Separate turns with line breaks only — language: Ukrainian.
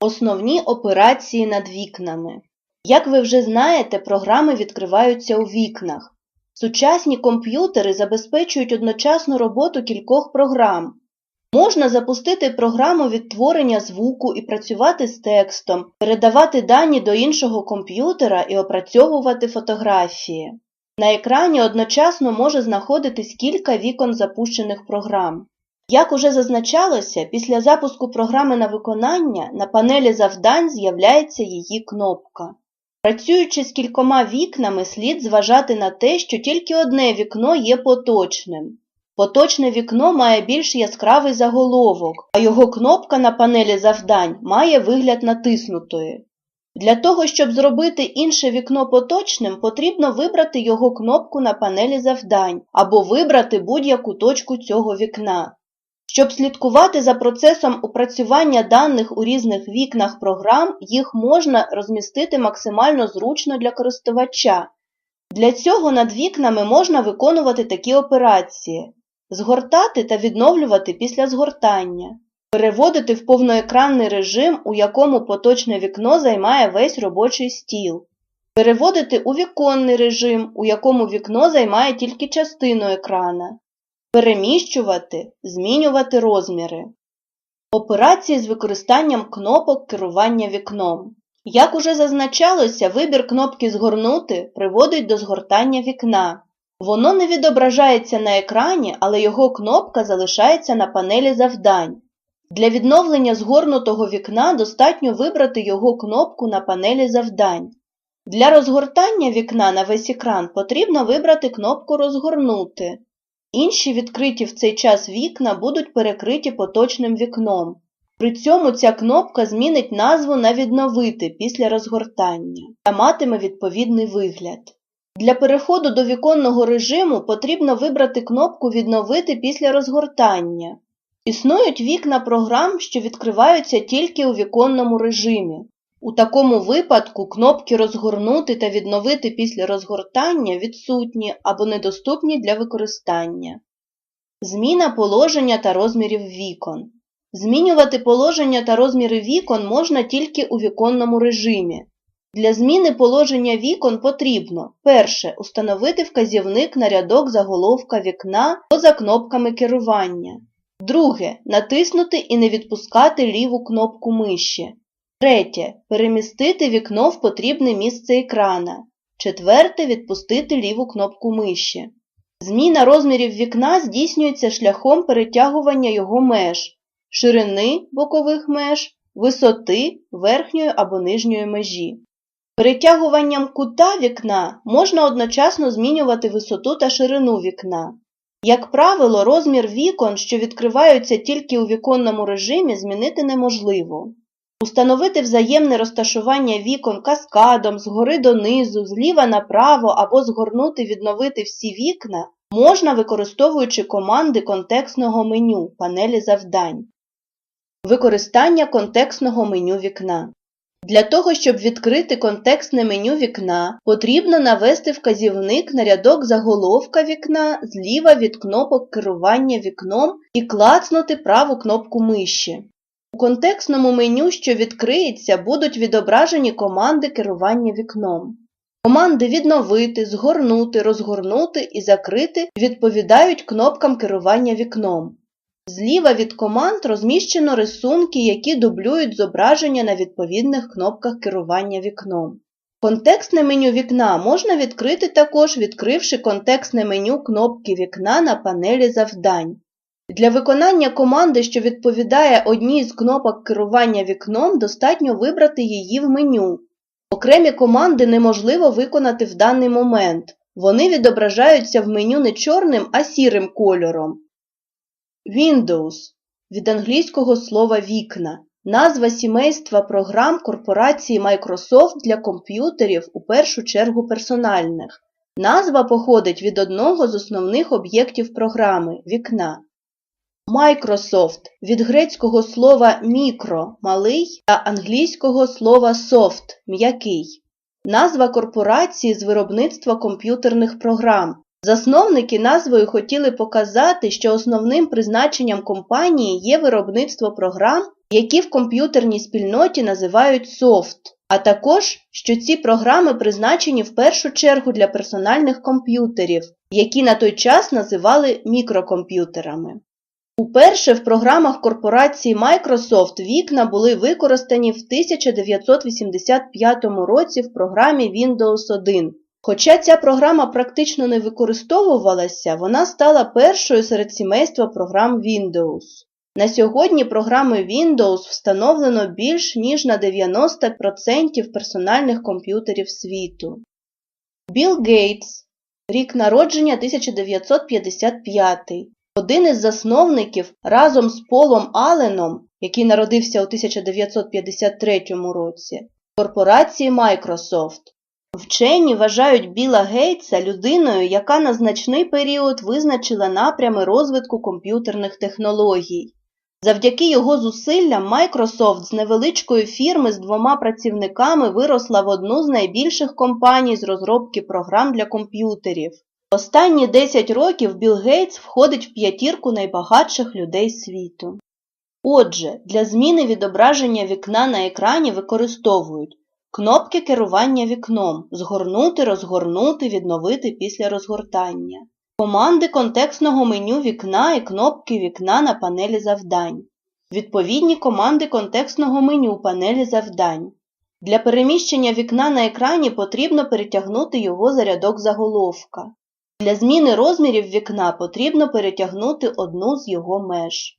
Основні операції над вікнами. Як ви вже знаєте, програми відкриваються у вікнах. Сучасні комп'ютери забезпечують одночасну роботу кількох програм. Можна запустити програму відтворення звуку і працювати з текстом, передавати дані до іншого комп'ютера і опрацьовувати фотографії. На екрані одночасно може знаходитись кілька вікон запущених програм. Як уже зазначалося, після запуску програми на виконання на панелі завдань з'являється її кнопка. Працюючи з кількома вікнами, слід зважати на те, що тільки одне вікно є поточним. Поточне вікно має більш яскравий заголовок, а його кнопка на панелі завдань має вигляд натиснутої. Для того, щоб зробити інше вікно поточним, потрібно вибрати його кнопку на панелі завдань або вибрати будь-яку точку цього вікна. Щоб слідкувати за процесом опрацювання даних у різних вікнах програм, їх можна розмістити максимально зручно для користувача. Для цього над вікнами можна виконувати такі операції: згортати та відновлювати після згортання, переводити в повноекранний режим, у якому поточне вікно займає весь робочий стіл, переводити у віконний режим, у якому вікно займає тільки частину екрана, переміщувати, змінювати розміри. Операції з використанням кнопок керування вікном. Як уже зазначалося, вибір кнопки Згорнути приводить до згортання вікна. Воно не відображається на екрані, але його кнопка залишається на панелі завдань. Для відновлення згорнутого вікна достатньо вибрати його кнопку на панелі завдань. Для розгортання вікна на весь екран потрібно вибрати кнопку Розгорнути. Інші відкриті в цей час вікна будуть перекриті поточним вікном. При цьому ця кнопка змінить назву на Відновити після розгортання та матиме відповідний вигляд. Для переходу до віконного режиму потрібно вибрати кнопку Відновити після розгортання. Існують вікна програм, що відкриваються тільки у віконному режимі. У такому випадку кнопки Розгорнути та Відновити після розгортання відсутні або недоступні для використання. Зміна положення та розмірів вікон. Змінювати положення та розміри вікон можна тільки у віконному режимі. Для зміни положення вікон потрібно перше установити вказівник на рядок заголовка вікна поза кнопками керування. Друге натиснути і не відпускати ліву кнопку миші. Третє перемістити вікно в потрібне місце екрана. Четверте відпустити ліву кнопку миші. Зміна розмірів вікна здійснюється шляхом перетягування його меж, ширини бокових меж, висоти верхньої або нижньої межі. Перетягуванням кута вікна можна одночасно змінювати висоту та ширину вікна. Як правило, розмір вікон, що відкриваються тільки у віконному режимі, змінити неможливо. Установити взаємне розташування вікон каскадом згори донизу, зліва направо або згорнути відновити всі вікна можна використовуючи команди контекстного меню панелі завдань. Використання контекстного меню вікна. Для того, щоб відкрити контекстне меню вікна, потрібно навести вказівник на рядок заголовка вікна зліва від кнопок керування вікном і клацнути праву кнопку миші. У контекстному меню, що відкриється, будуть відображені команди керування вікном. Команди відновити, згорнути, розгорнути і закрити відповідають кнопкам керування вікном. Зліва від команд розміщено рисунки, які дублюють зображення на відповідних кнопках керування вікном. Контекстне меню вікна можна відкрити також, відкривши контекстне меню кнопки вікна на панелі завдань. Для виконання команди, що відповідає одній з кнопок керування вікном, достатньо вибрати її в меню. Окремі команди неможливо виконати в даний момент. Вони відображаються в меню не чорним, а сірим кольором. Windows від англійського слова вікна. Назва сімейства програм корпорації Microsoft для комп'ютерів у першу чергу персональних. Назва походить від одного з основних об'єктів програми вікна. Microsoft від грецького слова мікро малий та англійського слова soft м'який. Назва корпорації з виробництва комп'ютерних програм. Засновники назвою хотіли показати, що основним призначенням компанії є виробництво програм які в комп'ютерній спільноті називають софт, а також, що ці програми призначені в першу чергу для персональних комп'ютерів, які на той час називали мікрокомп'ютерами. Уперше в програмах корпорації Microsoft вікна були використані в 1985 році в програмі Windows 1. Хоча ця програма практично не використовувалася, вона стала першою серед сімейства програм Windows. На сьогодні програми Windows встановлено більш ніж на 90% персональних комп'ютерів світу. Білл Гейтс, рік народження 1955, один із засновників разом з Полом Алленом, який народився у 1953 році, корпорації Microsoft. Вчені вважають Біла Гейтса людиною, яка на значний період визначила напрями розвитку комп'ютерних технологій. Завдяки його зусиллям Microsoft з невеличкої фірми з двома працівниками виросла в одну з найбільших компаній з розробки програм для комп'ютерів. Останні 10 років Білл Гейтс входить в п'ятірку найбагатших людей світу. Отже, для зміни відображення вікна на екрані використовують кнопки керування вікном згорнути, розгорнути, відновити після розгортання, команди контекстного меню вікна і кнопки вікна на панелі завдань, відповідні команди контекстного меню панелі завдань. Для переміщення вікна на екрані потрібно перетягнути його за рядок заголовка. Для зміни розмірів вікна потрібно перетягнути одну з його меж.